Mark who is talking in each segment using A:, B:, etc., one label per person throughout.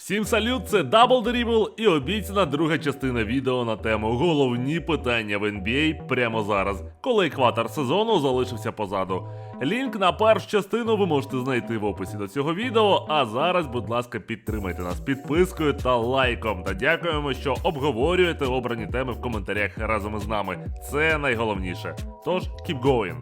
A: Всім салют, це Double Dribble і обіцяна друга частина відео на тему головні питання в NBA прямо зараз, коли екватор сезону залишився позаду. Лінк на першу частину ви можете знайти в описі до цього відео. А зараз, будь ласка, підтримайте нас підпискою та лайком. Та дякуємо, що обговорюєте обрані теми в коментарях разом із нами. Це найголовніше. Тож, keep going.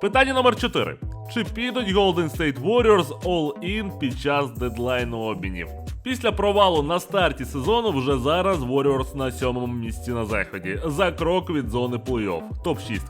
A: Питання номер 4. Чи підуть Golden State Warriors all-in під час дедлайну обмінів? Після провалу на старті сезону вже зараз Warriors на сьомому місці на заході, за крок від зони плей-офф, топ-6.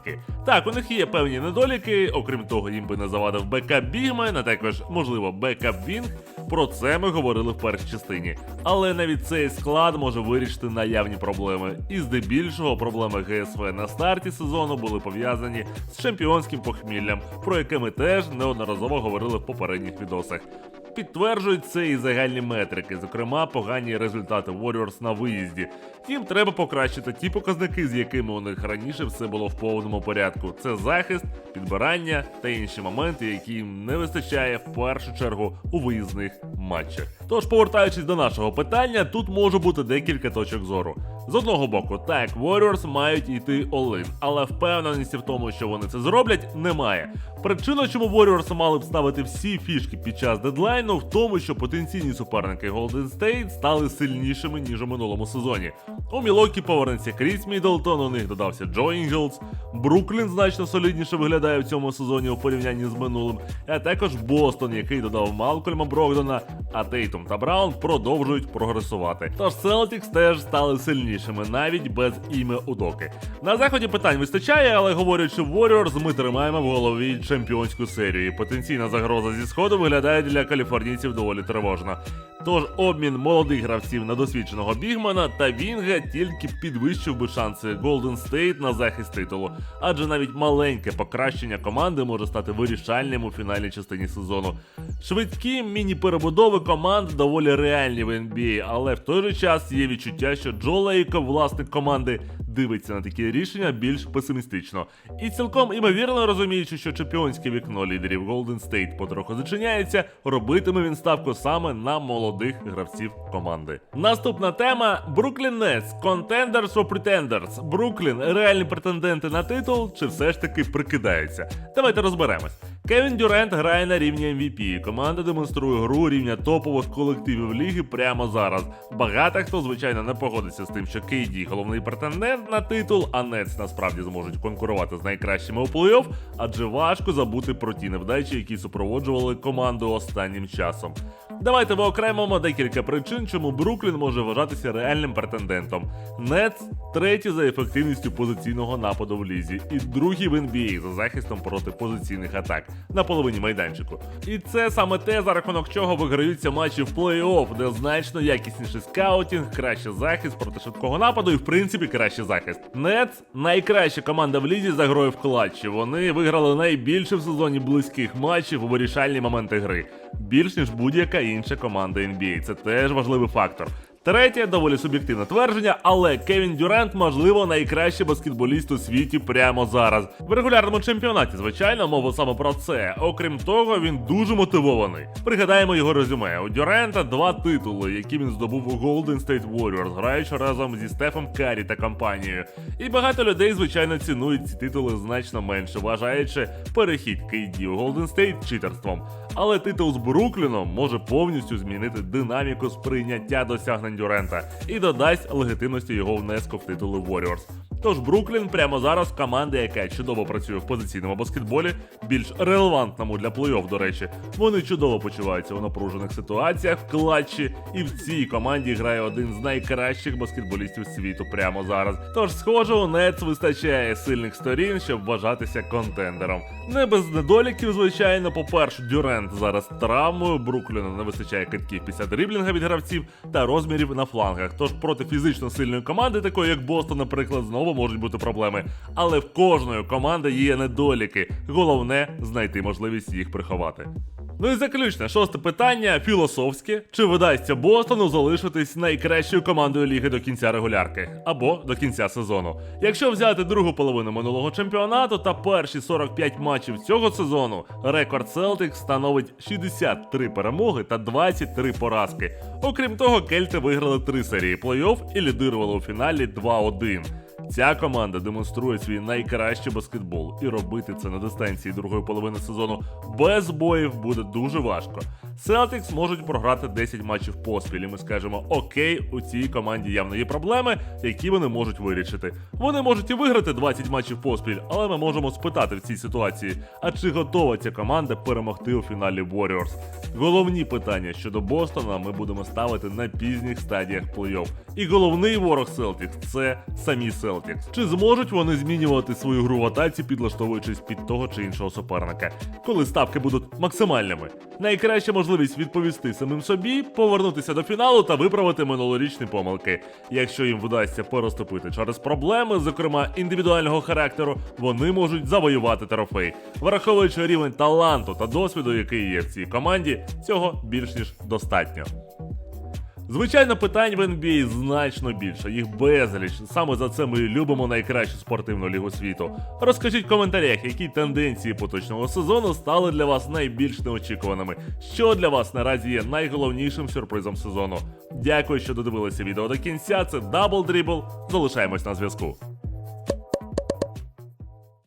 A: Так, у них є певні недоліки, окрім того, їм би не завадив бекап Бігмен, а також, можливо, бекап Вінг. Про це ми говорили в першій частині. Але навіть цей склад може вирішити наявні проблеми. І здебільшого проблеми ГСВ на старті сезону були пов'язані з чемпіонським похміллям, про яке ми теж неодноразово говорили в попередніх відосах. Підтверджують це і загальні метрики, зокрема погані результати Warriors на виїзді. Їм треба покращити ті показники, з якими у них раніше все було в повному порядку. Це захист, підбирання та інші моменти, які їм не вистачає в першу чергу у виїзних матчах. Тож, повертаючись до нашого питання, тут може бути декілька точок зору. З одного боку, так, Warriors мають йти all-in, але впевненості в тому, що вони це зроблять, немає. Причина, чому Warriors мали б ставити всі фішки під час дедлайну, в тому, що потенційні суперники Golden State стали сильнішими ніж у минулому сезоні. У Мілокі повернеться Кріс Міддлтон, у них додався Джо Інгелс, Бруклін значно солідніше виглядає в цьому сезоні у порівнянні з минулим, а також Бостон, який додав Малкольма Брогдона, а Тейтум та Браун продовжують прогресувати. Тож Celtics теж стали сильнішими, навіть без ім'я Удоки. На заході питань вистачає, але говорячи Warriors, ми тримаємо в голові чемпіонську серію. І Потенційна загроза зі сходу виглядає для каліфорнійців доволі тривожно. Тож обмін молодих гравців на досвідченого бігмана та Вінга тільки підвищив би шанси Golden State на захист титулу, адже навіть маленьке покращення команди може стати вирішальним у фінальній частині сезону. Швидкі міні-перебудови команд доволі реальні в NBA, але в той же час є відчуття, що Джо Лейко, власник команди, дивиться на такі рішення більш песимістично. І цілком імовірно розуміючи, що чемпіонське вікно лідерів Golden State потроху зачиняється, робитиме він ставку саме на молодих гравців команди. Наступна тема: Бруклін Nets, Contenders or Pretenders. Бруклін реальні претенденти на титул, чи все ж таки прикидаються? Давайте розберемось. Кевін Дюрент грає на рівні MVP. Команда демонструє гру рівня топових колективів ліги прямо зараз. Багато хто, звичайно, не погодиться з тим, що KD головний претендент на титул, а Нетс насправді зможуть конкурувати з найкращими у плей-офф, адже важко забути про ті невдачі, які супроводжували команду останнім часом. Давайте виокремимо декілька причин, чому Бруклін може вважатися реальним претендентом. Нетс третій за ефективністю позиційного нападу в лізі, і другий в NBA за захистом проти позиційних атак на половині майданчику. І це саме те, за рахунок чого виграються матчі в плей-офф, де значно якісніший скаутінг, краще захист проти швидкого нападу і в принципі краще захист. Нетс найкраща команда в лізі за грою в клатчі. Вони виграли найбільше в сезоні близьких матчів у вирішальні моменти гри. Більш ніж будь-яка інша команда NBA. Це теж важливий фактор. Третє доволі суб'єктивне твердження, але Кевін Дюрент, можливо, найкращий баскетболіст у світі прямо зараз. В регулярному чемпіонаті, звичайно, мова саме про це. Окрім того, він дуже мотивований. Пригадаємо його резюме. У Дюрента два титули, які він здобув у Golden State Warriors, граючи разом зі Стефом Карі та компанією. І багато людей, звичайно, цінують ці титули значно менше, вважаючи перехід KD у Golden State читерством. Але титул з Брукліном може повністю змінити динаміку сприйняття досягнень Дюрента і додасть легітимності його внеску в титули Warriors. Тож Бруклін прямо зараз команда, яка чудово працює в позиційному баскетболі, більш релевантному для плей-офф, до речі. Вони чудово почуваються у напружених ситуаціях в клатчі, і в цій команді грає один з найкращих баскетболістів світу прямо зараз. Тож, схоже, у Нетс вистачає сильних сторін, щоб вважатися контендером. Не без недоліків, звичайно, по-перше, Дюрент зараз травмою, Брукліну не вистачає китків після дріблінга від гравців та розмірів на флангах. Тож проти фізично сильної команди, такої як Бостон, наприклад, знову можуть бути проблеми. Але в кожної команди є недоліки. Головне знайти можливість їх приховати. Ну і заключне, шосте питання філософське. Чи видасться Бостону залишитись найкращою командою ліги до кінця регулярки або до кінця сезону? Якщо взяти другу половину минулого чемпіонату та перші 45 матчів цього сезону, рекорд Celtics становить 63 перемоги та 23 поразки. Окрім того, кельти виграли три серії плей-офф і лідирували у фіналі 2-1. Ця команда демонструє свій найкращий баскетбол, і робити це на дистанції другої половини сезону без боїв буде дуже важко. Celtics можуть програти 10 матчів поспіль, і ми скажемо: окей, у цій команді явно є проблеми, які вони можуть вирішити. Вони можуть і виграти 20 матчів поспіль, але ми можемо спитати в цій ситуації: а чи готова ця команда перемогти у фіналі Warriors? Головні питання щодо Бостона ми будемо ставити на пізніх стадіях плей-офф. І головний ворог Celtics – це самі Celtics. Чи зможуть вони змінювати свою гру в атаці, підлаштовуючись під того чи іншого суперника, коли ставки будуть максимальними? Найкраща можливість відповісти самим собі, повернутися до фіналу та виправити минулорічні помилки. Якщо їм вдасться переступити через проблеми, зокрема індивідуального характеру, вони можуть завоювати трофей. Враховуючи рівень таланту та досвіду, який є в цій команді, цього більш ніж достатньо. Звичайно, питань в NBA значно більше, їх безліч. Саме за це ми любимо найкращу спортивну лігу світу. Розкажіть в коментарях, які тенденції поточного сезону стали для вас найбільш неочікуваними. Що для вас наразі є найголовнішим сюрпризом сезону. Дякую, що додивилися відео до кінця. Це Double Dribble. Залишаємось на зв'язку.